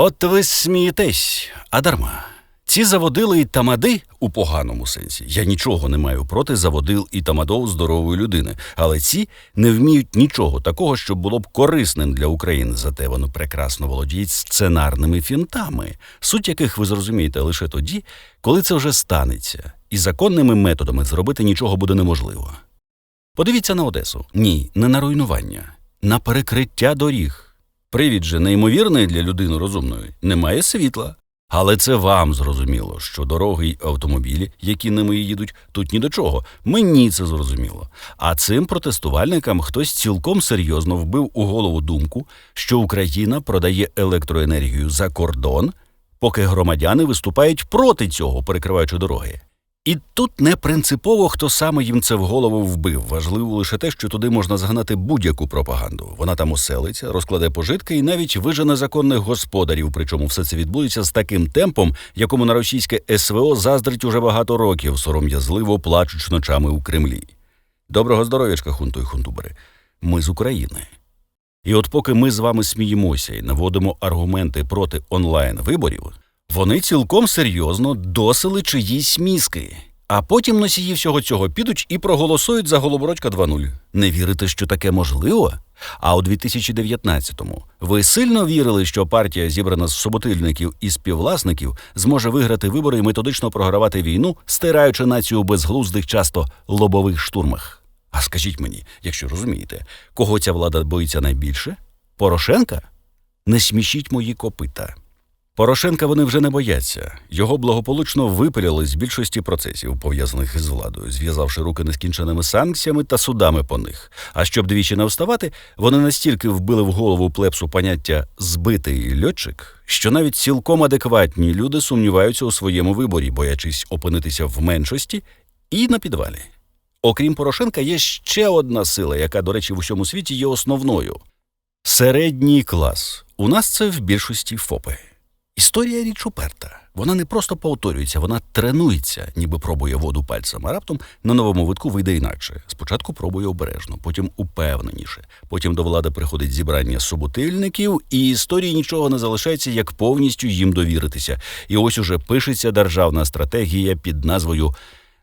От ви смієтесь, а дарма. Ці заводили і тамади у поганому сенсі. Я нічого не маю проти заводил і тамадов здорової людини, але ці не вміють нічого такого, що було б корисним для України. Зате вони прекрасно володіють сценарними фінтами, суть яких ви зрозумієте лише тоді, коли це вже станеться, і законними методами зробити нічого буде неможливо. Подивіться на Одесу. Ні, не на руйнування, на перекриття доріг. Привід же неймовірний для людини розумної немає світла. Але це вам зрозуміло, що дороги й автомобілі, які ними їдуть, тут ні до чого. Мені це зрозуміло. А цим протестувальникам хтось цілком серйозно вбив у голову думку, що Україна продає електроенергію за кордон, поки громадяни виступають проти цього, перекриваючи дороги. І тут не принципово, хто саме їм це в голову вбив. Важливо лише те, що туди можна згнати будь-яку пропаганду. Вона там оселиться, розкладе пожитки і навіть вижене законних господарів. Причому все це відбудеться з таким темпом, якому на російське СВО заздрить уже багато років, сором'язливо плачучи ночами у Кремлі. Доброго здоров'ячка, хунту і хунтубери. Ми з України. І от поки ми з вами сміємося і наводимо аргументи проти онлайн виборів, вони цілком серйозно досили чиїсь мізки. А потім носії всього цього підуть і проголосують за Голобородька 2.0. Не вірите, що таке можливо? А у 2019-му ви сильно вірили, що партія, зібрана з суботильників і співвласників, зможе виграти вибори і методично програвати війну, стираючи націю у безглуздих, часто лобових штурмах. А скажіть мені, якщо розумієте, кого ця влада боїться найбільше? Порошенка? Не смішіть мої копита. Порошенка вони вже не бояться. Його благополучно випиляли з більшості процесів, пов'язаних із владою, зв'язавши руки нескінченими санкціями та судами по них. А щоб двічі не вставати, вони настільки вбили в голову плепсу поняття збитий льотчик, що навіть цілком адекватні люди сумніваються у своєму виборі, боячись опинитися в меншості і на підвалі. Окрім Порошенка, є ще одна сила, яка, до речі, в усьому світі є основною середній клас. У нас це в більшості ФОПи. Історія річ уперта. Вона не просто повторюється, вона тренується, ніби пробує воду пальцем, а раптом на новому витку вийде інакше. Спочатку пробує обережно, потім упевненіше. Потім до влади приходить зібрання суботильників, і історії нічого не залишається, як повністю їм довіритися. І ось уже пишеться державна стратегія під назвою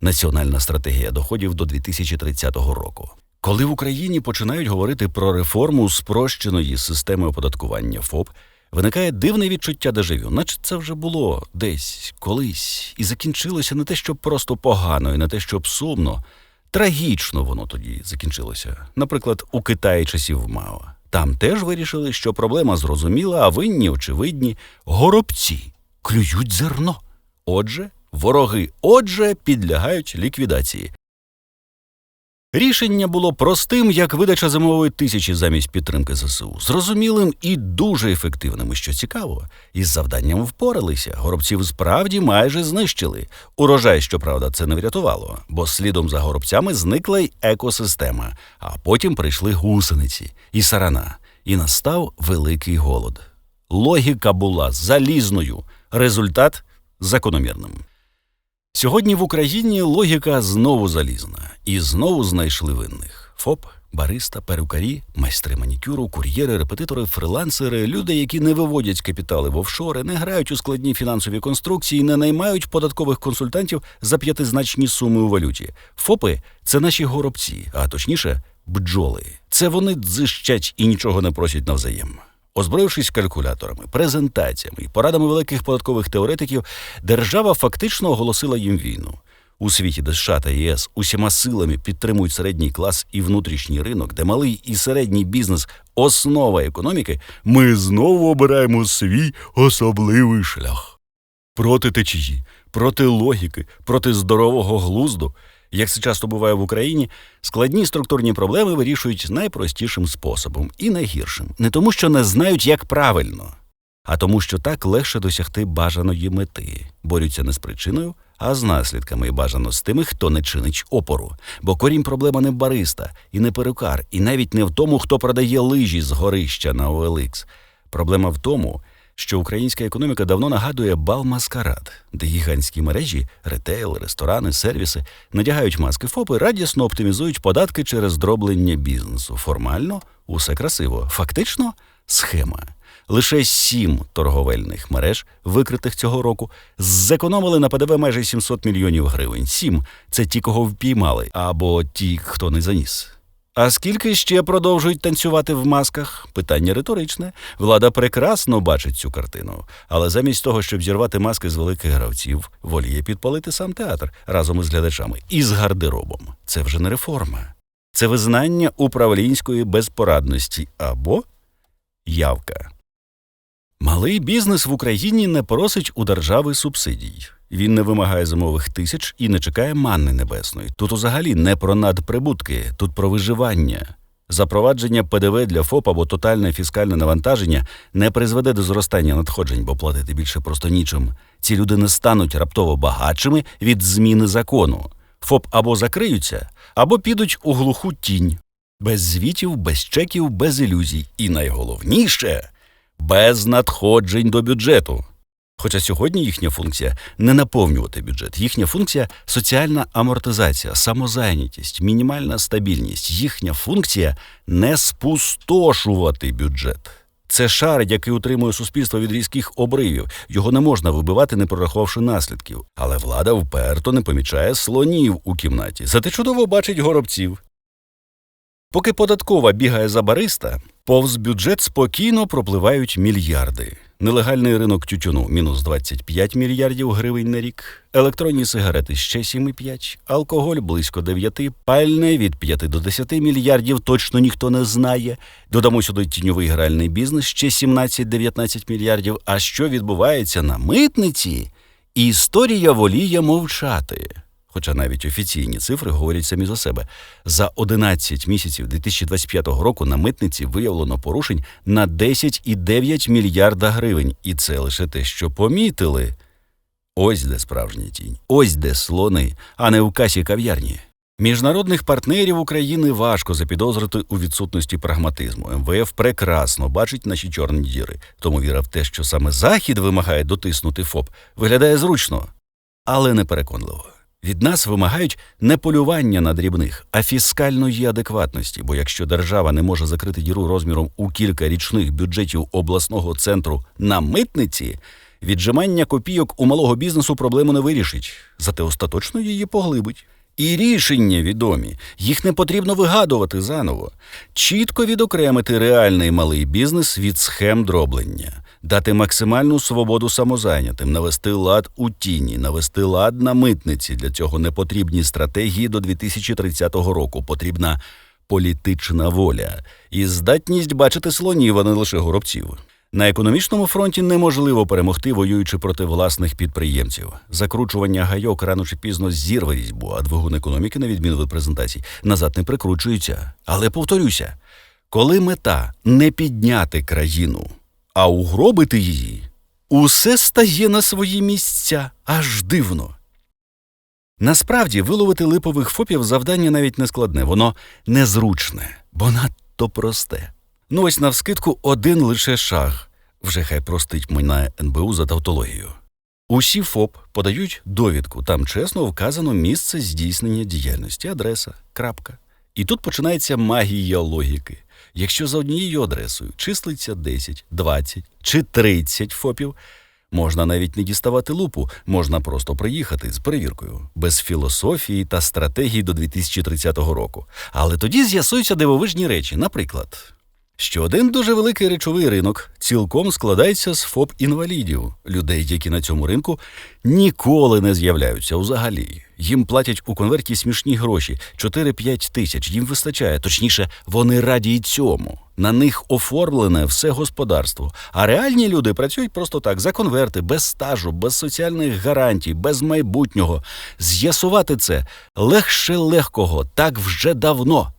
Національна стратегія доходів до 2030 року. Коли в Україні починають говорити про реформу спрощеної системи оподаткування ФОП. Виникає дивне відчуття дежавю, наче це вже було десь, колись, і закінчилося не те, щоб просто погано, і не те, щоб сумно. Трагічно воно тоді закінчилося. Наприклад, у Китаї часів Мао. Там теж вирішили, що проблема зрозуміла, а винні, очевидні, горобці клюють зерно. Отже, вороги, отже, підлягають ліквідації. Рішення було простим, як видача зимової тисячі замість підтримки ЗСУ, зрозумілим і дуже ефективним. І Що цікаво, із завданням впоралися. Горобців справді майже знищили. Урожай, щоправда, це не врятувало, бо слідом за горобцями зникла й екосистема. А потім прийшли гусениці і сарана, і настав великий голод. Логіка була залізною, результат закономірним. Сьогодні в Україні логіка знову залізна, і знову знайшли винних: ФОП, бариста, перукарі, майстри манікюру, кур'єри, репетитори, фрилансери, люди, які не виводять капітали в офшори, не грають у складні фінансові конструкції, не наймають податкових консультантів за п'ятизначні суми у валюті. ФОПи це наші горобці, а точніше, бджоли. Це вони дзищать і нічого не просять навзаєм. Озброївшись калькуляторами, презентаціями і порадами великих податкових теоретиків, держава фактично оголосила їм війну. У світі, де США та ЄС усіма силами підтримують середній клас і внутрішній ринок, де малий і середній бізнес основа економіки, ми знову обираємо свій особливий шлях проти течії, проти логіки, проти здорового глузду. Як це часто буває в Україні, складні структурні проблеми вирішують найпростішим способом і найгіршим, не тому, що не знають, як правильно, а тому, що так легше досягти бажаної мети, борються не з причиною, а з наслідками і бажано з тими, хто не чинить опору. Бо корінь проблема не бариста і не перукар, і навіть не в тому, хто продає лижі з горища на OLX. Проблема в тому, що українська економіка давно нагадує бал маскарад, де гігантські мережі, ретейл, ресторани, сервіси надягають маски ФОПи, радісно оптимізують податки через дроблення бізнесу. Формально усе красиво, фактично схема. Лише сім торговельних мереж, викритих цього року, зекономили на ПДВ майже 700 мільйонів гривень. Сім це ті, кого впіймали, або ті, хто не заніс. А скільки ще продовжують танцювати в масках? Питання риторичне. Влада прекрасно бачить цю картину, але замість того, щоб зірвати маски з великих гравців, воліє підпалити сам театр разом із глядачами і з гардеробом. Це вже не реформа, це визнання управлінської безпорадності або явка. Малий бізнес в Україні не просить у держави субсидій. Він не вимагає зимових тисяч і не чекає манни небесної. Тут взагалі не про надприбутки, тут про виживання. Запровадження ПДВ для ФОП або тотальне фіскальне навантаження не призведе до зростання надходжень, бо платити більше просто нічим. Ці люди не стануть раптово багатшими від зміни закону. ФОП або закриються, або підуть у глуху тінь. Без звітів, без чеків, без ілюзій. І найголовніше без надходжень до бюджету. Хоча сьогодні їхня функція не наповнювати бюджет, їхня функція соціальна амортизація, самозайнятість, мінімальна стабільність. Їхня функція не спустошувати бюджет. Це шар, який утримує суспільство від різких обривів. Його не можна вибивати, не прорахувавши наслідків. Але влада вперто не помічає слонів у кімнаті. Зате чудово бачить горобців. Поки податкова бігає за бариста, повз бюджет спокійно пропливають мільярди. Нелегальний ринок тютюну мінус 25 мільярдів гривень на рік, електронні сигарети ще 7,5, алкоголь близько 9, пальне від 5 до 10 мільярдів точно ніхто не знає. Додамо сюди тіньовий гральний бізнес ще 17-19 мільярдів. А що відбувається на митниці? Історія воліє мовчати. Хоча навіть офіційні цифри говорять самі за себе. За 11 місяців 2025 року на митниці виявлено порушень на 10,9 мільярда гривень. І це лише те, що помітили. Ось де справжня тінь, ось де слони, а не в касі кав'ярні. Міжнародних партнерів України важко запідозрити у відсутності прагматизму. МВФ прекрасно бачить наші чорні діри, тому віра в те, що саме Захід вимагає дотиснути ФОП, виглядає зручно, але не переконливо. Від нас вимагають не полювання на дрібних, а фіскальної адекватності. Бо якщо держава не може закрити діру розміром у кілька річних бюджетів обласного центру на митниці, віджимання копійок у малого бізнесу проблему не вирішить, зате остаточно її поглибить. І рішення відомі, їх не потрібно вигадувати заново. Чітко відокремити реальний малий бізнес від схем дроблення, дати максимальну свободу самозайнятим, навести лад у тіні, навести лад на митниці. Для цього не потрібні стратегії до 2030 року. Потрібна політична воля і здатність бачити слонів, а не лише горобців. На економічному фронті неможливо перемогти, воюючи проти власних підприємців. Закручування гайок рано чи пізно зірве різьбу, а двигун економіки, на відміну від презентацій, назад не прикручується. Але повторюся, коли мета не підняти країну, а угробити її, усе стає на свої місця аж дивно. Насправді виловити липових фопів завдання навіть не складне, воно незручне, бо надто просте. Ну ось навскидку один лише шаг. Вже хай простить мене НБУ за тавтологію. Усі ФОП подають довідку, там чесно вказано місце здійснення діяльності, адреса, крапка. І тут починається магія логіки. Якщо за однією адресою числиться 10, 20 чи 30 ФОПів, можна навіть не діставати лупу, можна просто приїхати з перевіркою, без філософії та стратегії до 2030 року. Але тоді з'ясуються дивовижні речі, наприклад що один дуже великий речовий ринок цілком складається з ФОП інвалідів, людей, які на цьому ринку ніколи не з'являються взагалі. Їм платять у конверті смішні гроші 4-5 тисяч. Їм вистачає, точніше, вони раді й цьому. На них оформлене все господарство. А реальні люди працюють просто так за конверти, без стажу, без соціальних гарантій, без майбутнього. З'ясувати це легше легкого, так вже давно.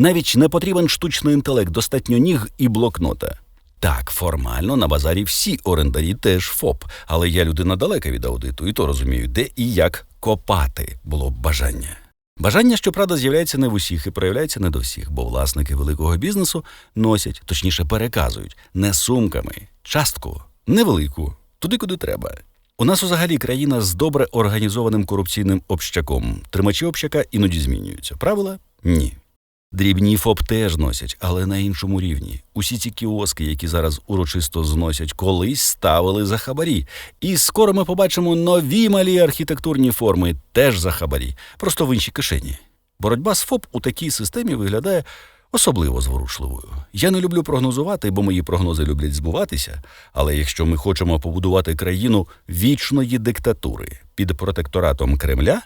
Навіть не потрібен штучний інтелект, достатньо ніг і блокнота. Так, формально на базарі всі орендарі теж ФОП, але я людина далека від аудиту, і то розумію, де і як копати було б бажання. Бажання, щоправда, з'являється не в усіх і проявляється не до всіх, бо власники великого бізнесу носять, точніше переказують, не сумками, частку невелику, туди, куди треба. У нас взагалі країна з добре організованим корупційним общаком. Тримачі общака іноді змінюються. Правила ні. Дрібні ФОП теж носять, але на іншому рівні. Усі ці кіоски, які зараз урочисто зносять, колись ставили за хабарі. І скоро ми побачимо нові малі архітектурні форми, теж за хабарі, просто в іншій кишені. Боротьба з ФОП у такій системі виглядає особливо зворушливою. Я не люблю прогнозувати, бо мої прогнози люблять збуватися. Але якщо ми хочемо побудувати країну вічної диктатури під протекторатом Кремля,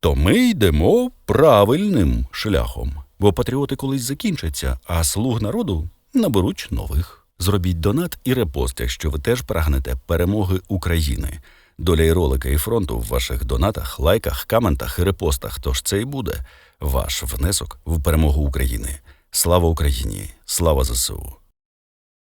то ми йдемо правильним шляхом. Бо патріоти колись закінчаться, а слуг народу наберуть нових. Зробіть донат і репост, якщо ви теж прагнете перемоги України. Доля і ролика і фронту в ваших донатах, лайках, коментах і репостах. Тож це і буде ваш внесок в перемогу України. Слава Україні! Слава ЗСУ!